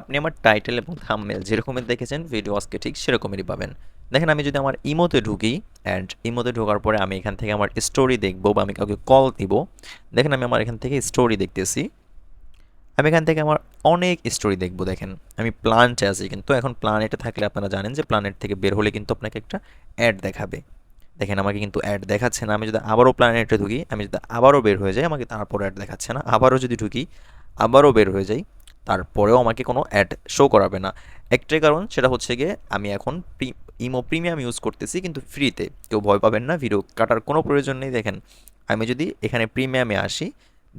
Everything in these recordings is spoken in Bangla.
আপনি আমার টাইটেল এবং থাম্বনেল যেরকমের দেখেছেন ভিডিও আজকে ঠিক সেরকমেরই পাবেন। দেখেন, আমি যদি আমার ইমোতে ঢুকি অ্যান্ড ইমোতে ঢোকার পরে আমি এখান থেকে আমার স্টোরি দেখব বা আমি কাউকে কল দিব, দেখেন, আমি আমার এখান থেকে স্টোরি দেখতেছি। আমি এখান থেকে আমার অনেক স্টোরি দেখব, দেখেন। আমি প্ল্যানেটে আছি, কিন্তু এখন প্ল্যানেটে থাকলে আপনারা জানেন যে প্ল্যানেট থেকে বের হলে কিন্তু আপনাকে একটা অ্যাড দেখাবে। দেখেন, আমাকে কিন্তু অ্যাড দেখাচ্ছে না। আমি যদি আবারও প্ল্যানেটে ঢুকি, আমি যদি আবারও বের হয়ে যাই, আমাকে তারপর অ্যাড দেখাচ্ছে না। আবারও যদি ঢুকি, আবারও বের হয়ে যাই তারপরেও আমাকে কোনো অ্যাড শো করাবে না। একটাই কারণ সেটা হচ্ছে গিয়ে আমি এখন প্রি ইমো প্রিমিয়াম ইউজ করতেছি কিন্তু ফ্রিতে কেউ ভয় পাবেন না ভিডিও কাটার কোনো প্রয়োজন নেই। দেখেন, আমি যদি এখানে প্রিমিয়ামে আসি,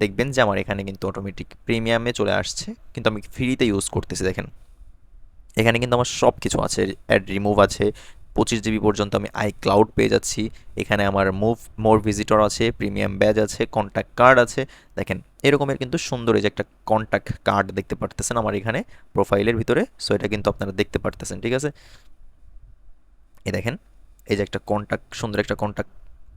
দেখবেন যে আমার এখানে কিন্তু অটোমেটিক প্রিমিয়ামে চলে আসছে, কিন্তু আমি ফ্রিতে ইউজ করতেছি। দেখেন, এখানে কিন্তু আমার সব কিছু আছে অ্যাড রিমুভ আছে পঁচিশ জিবি পর্যন্ত আমি আই ক্লাউড পেয়ে যাচ্ছি। এখানে আমার মুভ মোর ভিজিটর আছে প্রিমিয়াম ব্যাজ আছে কন্ট্যাক্ট কার্ড আছে। দেখেন, এরকমের কিন্তু সুন্দর এই যে একটা কন্ট্যাক্ট কার্ড দেখতে পারতেছেন আমার এখানে প্রোফাইলের ভিতরে। সো এটা কিন্তু আপনারা দেখতে পারতেছেন, ঠিক আছে? এই দেখেন, এই যে একটা কন্ট্যাক্ট সুন্দর একটা কন্ট্যাক্ট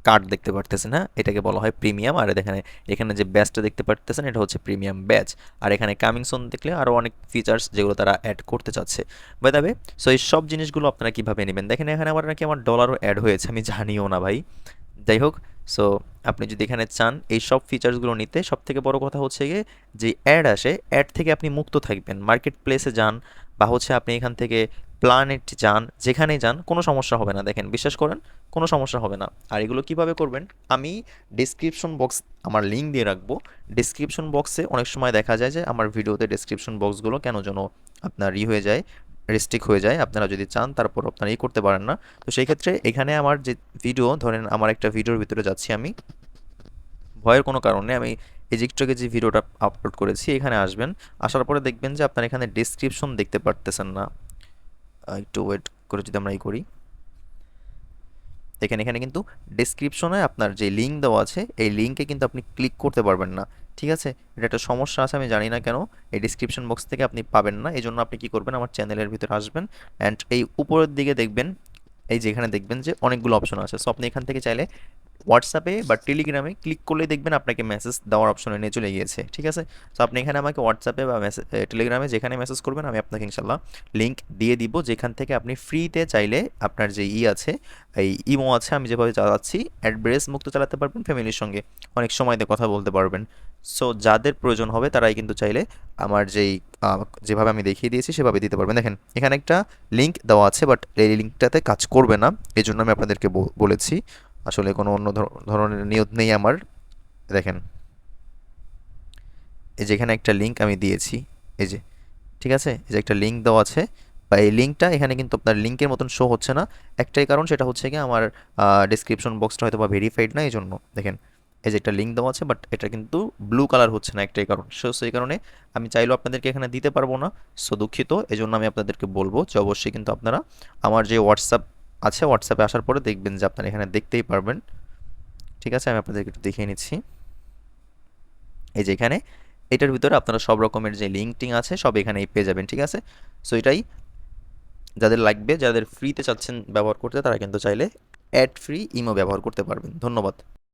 কার্ড দেখতে পারতেছেন হ্যাঁ এটাকে বলা হয় প্রিমিয়াম আর এখানে এখানে যে ব্যাচটা দেখতে পারতেছেন এটা হচ্ছে প্রিমিয়াম ব্যাচ আর এখানে কামিং সোন দেখলে আরও অনেক ফিচার্স যেগুলো তারা অ্যাড করতে চাচ্ছে। বাই দাবে সো এই সব জিনিসগুলো আপনারা কীভাবে নেবেন? দেখেন, এখানে আমার নাকি আমার ডলারও অ্যাড হয়েছে, আমি জানিও না ভাই। যাই হোক সো আপনি যদি এখানে চান, এই সব ফিচার্সগুলো নিতে সব থেকে বড় কথা হচ্ছে গিয়ে যে অ্যাড আসে অ্যাড থেকে আপনি মুক্ত থাকবেন। মার্কেট প্লেসে যান বা হচ্ছে আপনি এখান থেকে প্ল্যানেট যান, যেখানেই যান, কোনো সমস্যা হবে না। দেখেন, বিশ্বাস করেন কোনো সমস্যা হবে না। আর এগুলো কীভাবে করবেন? আমি ডিসক্রিপশন বক্স আমার লিঙ্ক দিয়ে রাখব। ডিসক্রিপশন বক্সে অনেক সময় দেখা যায় যে আমার ভিডিওতে ডিসক্রিপশন বক্সগুলো কেন যেন আপনার ই হয়ে যায় রেস্ট্রিক হয়ে যায়। আপনারা যদি চান তারপর আপনারা ই করতে পারেন না। তো সেই ক্ষেত্রে এখানে আমার যে ভিডিও ধরেন আমার একটা ভিডিওর ভিতরে যাচ্ছি আমি। ভয়ের কোনো কারণে আমি আগে যে ভিডিওটা আপলোড করেছি, এখানে আসবেন। আসার পরে দেখবেন যে আপনার এখানে ডিসক্রিপশন দেখতে পারতেছেন না। একটু ওয়েট করে যদি আমরা ই করি। দেখেন এখানে কিন্তু ডিসক্রিপশনে আপনার যে লিঙ্ক দেওয়া আছে, এই লিঙ্কে কিন্তু আপনি ক্লিক করতে পারবেন না। ঠিক আছে? এটা একটা সমস্যা আছে, আমি জানি না কেন। এই ডিসক্রিপশন বক্স থেকে আপনি পাবেন না। এই জন্য আপনি কী করবেন? আমার চ্যানেলের ভিতরে আসবেন অ্যান্ড এই উপরের দিকে দেখবেন, এই যেখানে দেখবেন যে অনেকগুলো অপশন আছে। সো আপনি এখান থেকে চাইলে হোয়াটসঅ্যাপে বা টেলিগ্রামে ক্লিক করলেই দেখবেন আপনাকে মেসেজ দেওয়ার অপশন এনে চলে গিয়েছে, ঠিক আছে? সো আপনি এখানে আমাকে হোয়াটসঅ্যাপে বা মেসেজ টেলিগ্রামে যেখানে মেসেজ করবেন, আমি আপনাকে ইনশাল্লাহ লিঙ্ক দিয়ে দিব। যেখান থেকে আপনি ফ্রিতে চাইলে আপনার যে ই আছে, এই ইমো আছে, আমি যেভাবে চালাচ্ছি অ্যাড্রেস মুক্ত চালাতে পারবেন ফ্যামিলির সঙ্গে। অনেক সময় দিয়ে কথা বলতে পারবেন। সো যাদের প্রয়োজন হবে, তারাই কিন্তু চাইলে আমার যেই যেভাবে আমি দেখিয়ে দিয়েছি, সেভাবে দিতে পারবেন। দেখেন, এখানে একটা লিঙ্ক দেওয়া আছে বাট এই লিঙ্কটাতে কাজ করবে না এই জন্য আমি আপনাদেরকে বলেছি। আসলে কোনো অন্য ধরনের নিয়ত নেই আমার। দেখেন, এই যে এখানে একটা লিঙ্ক আমি দিয়েছি, এই যে, ঠিক আছে? এই যে একটা লিঙ্ক দেওয়া আছে, বা এই লিঙ্কটা এখানে কিন্তু আপনার লিঙ্কের মতন শো হচ্ছে না। একটাই কারণ সেটা হচ্ছে কি আমার ডিসক্রিপশন বক্সটা হয়তো বা ভেরিফাইড না এই জন্য দেখেন, এই যে একটা লিঙ্ক দেওয়া আছে বাট এটা কিন্তু ব্লু কালার হচ্ছে না একটাই কারণ। সো, সেই কারণে আমি চাইলেও আপনাদেরকে এখানে দিতে পারব না। সো, দুঃখিত এই জন্য আমি আপনাদেরকে বলব যে, অবশ্যই কিন্তু আপনারা আমার যে হোয়াটসঅ্যাপ আছে হোয়াটসঅ্যাপে আসার পরে দেখবেন যে আপনারা এখানে দেখতেই পারবেন। ঠিক আছে, আমি আপনাদেরকে একটু দেখিয়ে নিচ্ছি। এই যে এখানে, এটার ভিতরে আপনারা সব রকমের যে লিঙ্কটিং আছে, সব এখানেই পেয়ে যাবেন, ঠিক আছে? সো এটাই যাদের লাগবে, যাদের ফ্রিতে চাচ্ছেন ব্যবহার করতে, তারা কিন্তু চাইলে অ্যাড ফ্রি ইমো ব্যবহার করতে পারবেন। ধন্যবাদ।